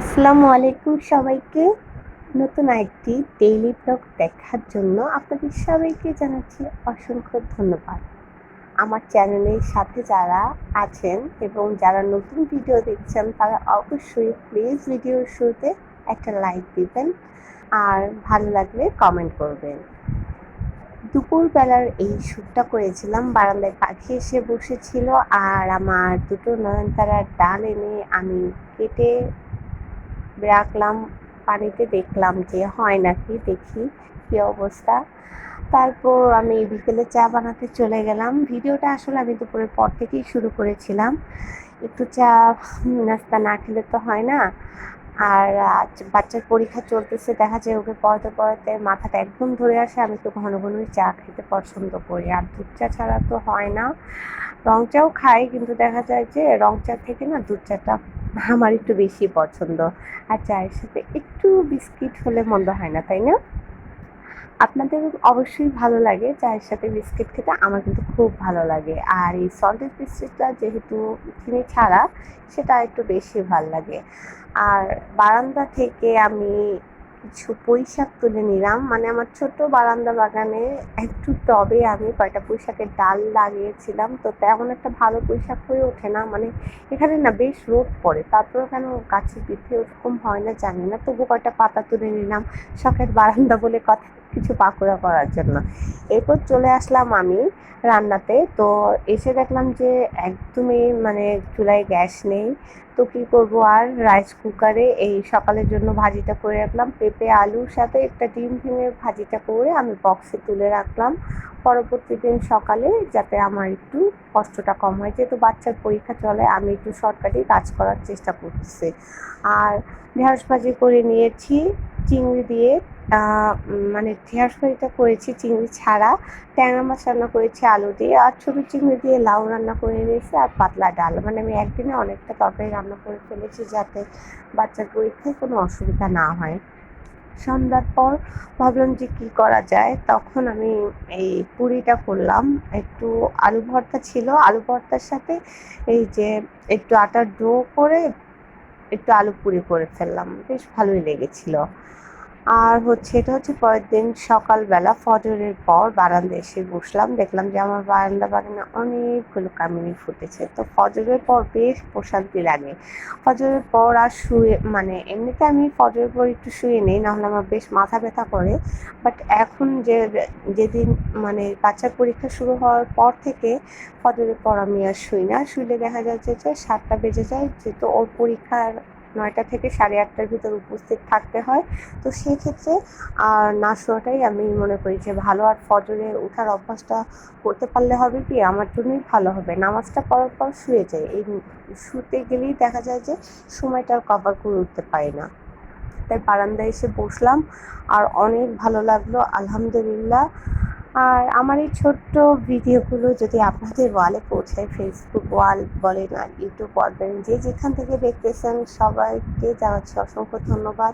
আসসালামু আলাইকুম সবাইকে। নতুন একটি ডেইলি ব্লগ দেখার জন্য আপনাদের সবাইকে জানাচ্ছি অসংখ্য ধন্যবাদ। আমার চ্যানেলের সাথে যারা আছেন এবং যারা নতুন ভিডিও দেখছেন, তারা অবশ্যই প্লিজ ভিডিওর শুরুতে একটা লাইক দিবেন আর ভালো লাগলে কমেন্ট করবেন। দুপুরবেলার এই শ্যুটটা করেছিলাম, বারান্দায় পাখি এসে বসেছিল আর আমার দুটো নয়নতারার ডাল এনে আমি কেটে রাখলাম, পানিতে দেখলাম যে হয় নাকি, দেখি কী অবস্থা। তারপর আমি বিকেলে চা বানাতে চলে গেলাম। ভিডিওটা আসলে আমি দুপুরের পর থেকেই শুরু করেছিলাম। একটু চা নাস্তা না খেলে তো হয় না। আর বাচ্চার পরীক্ষা চলতেছে, দেখা যায় ওকে পড়াতে পড়াতে মাথাটা একদম ধরে আসে। আমি তো ঘন ঘনই চা খেতে পছন্দ করি। আর দুধ চা ছাড়া তো হয় না। রং চাও খাই, কিন্তু দেখা যায় যে রং চা থেকে না দুধ চাটা আমার একটু বেশি পছন্দ। আর চায়ের সাথে একটু বিস্কিট হলে মন্দ হয় না, তাই না? আপনাদের অবশ্যই ভালো লাগে চায়ের সাথে বিস্কিট খেতে, আমার কিন্তু খুব ভালো লাগে। আর এই সল্টেড বিস্কিটটা যেহেতু চিনি ছাড়া, সেটা একটু বেশি ভালো লাগে। আর বারান্দা থেকে আমি কিছু পুঁইশাক তুলে নিলাম। মানে আমার ছোট বারান্দা বাগানে একটু টবে আমি কয়টা পুঁইশাকের ডাল লাগিয়েছিলাম। তো তেমন একটা ভালো পুঁইশাক হয়ে ওঠে না। মানে এখানে না বেশ রোদ পড়ে। তারপরেও কেন গাছের বৃদ্ধি ওরকম হয় না জানি না। তবু কয়টা পাতা তুলে নিলাম শখের বারান্দা বলে কথা, কিছু পাকোড়া করার জন্য। এরপর চলে আসলাম আমি রান্নাতে। তো এসে দেখলাম যে একদমই মানে চুলায় গ্যাস নেই। তো কী করব? আর রাইস কুকারে এই সকালের জন্য ভাজিটা করে রাখলাম। পেঁপে, আলুর সাথে একটা ডিম ডিমের ভাজিটা করে আমি বক্সে তুলে রাখলাম। পরবর্তী দিন সকালে যাতে আমার একটু কষ্টটা কম হয়, যেহেতু বাচ্চার পরীক্ষা চলে, আমি একটু শর্টকাটে কাজ করার চেষ্টা করতেছি। আর ঢেঁড়স ভাজি করে নিয়েছি, চিংড়ি দিয়ে মানে ঢেঁড়স ভাজিটা করেছি চিংড়ি ছাড়া, ট্যাংরা মাছ রান্না করেছি আলু দিয়ে, আর ছোটো চিংড়ি দিয়ে লাউ রান্না করে নিয়েছি আর পাতলা ডাল। মানে আমি একদিনে অনেকটা তরকারি রান্না করে ফেলেছি যাতে বাচ্চার পরীক্ষায় কোনো অসুবিধা না হয়। সন্ধ্যার পর ভাবলাম যে কি করা যায়। তখন আমি এই পুরিটা করলাম। একটু আলু ভর্তা ছিল। আলু ভর্তার সাথে এই যে একটু আটার ডো করে একটু আলু পুরি করে ফেললাম। বেশ ভালোই লেগেছিল। আর হচ্ছে এটা হচ্ছে পরের দিন সকালবেলা ফজরের পর বারান্দা এসে বসলাম। দেখলাম যে আমার বারান্দা বাগানে অনেকগুলো কামিনি ফুটেছে। তো ফজরের পর বেশ প্রশান্তি লাগে। ফজরের পর আর শুয়ে মানে এমনিতে আমি ফজরের পর একটু শুয়ে নেই, নাহলে আমার বেশ মাথা ব্যথা করে। বাট এখন যে, যেদিন মানে বাচ্চার পরীক্ষা শুরু হওয়ার পর থেকে ফজরের পর আমি আর শুই না। শুইলে দেখা যাচ্ছে যে সাতটা বেজে যায়, যেহেতু ওর পরীক্ষার নয়টা থেকে সাড়ে আটটার ভিতর উপস্থিত থাকতে হয়। তো সেক্ষেত্রে আর না শোয়াটাই আমি মনে করি যে ভালো। আর ফজরে ওঠার অভ্যাসটা করতে পারলে হবে কি? আমার জন্যই ভালো হবে। নামাজটা পড়ার পর শুয়ে যায় এই শুতে গেলেই দেখা যায় যে সময়টা আর কভার করে উঠতে পারি না। তাই বারান্দায় এসে বসলাম। আর অনেক ভালো লাগল। আলহামদুলিল্লাহ। আর আমার এই ছোট্ট ভিডিওগুলো যদি আপনাদের ওয়ালে পৌঁছায় ফেসবুক ওয়াল বলেন আর ইউটিউব বলবেন যে যেখান থেকে দেখতেছেন সবাইকে জানাচ্ছি অসংখ্য ধন্যবাদ।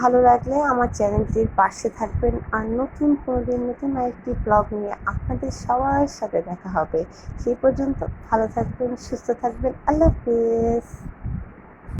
ভালো লাগলে আমার চ্যানেলটির পাশে থাকবেন আর নতুন কোনো দিন নতুন আরেকটি ব্লগ নিয়ে আপনাদের সবার সাথে দেখা হবে। সেই পর্যন্ত ভালো থাকবেন, সুস্থ থাকবেন। আল্লাহ হাফিজ।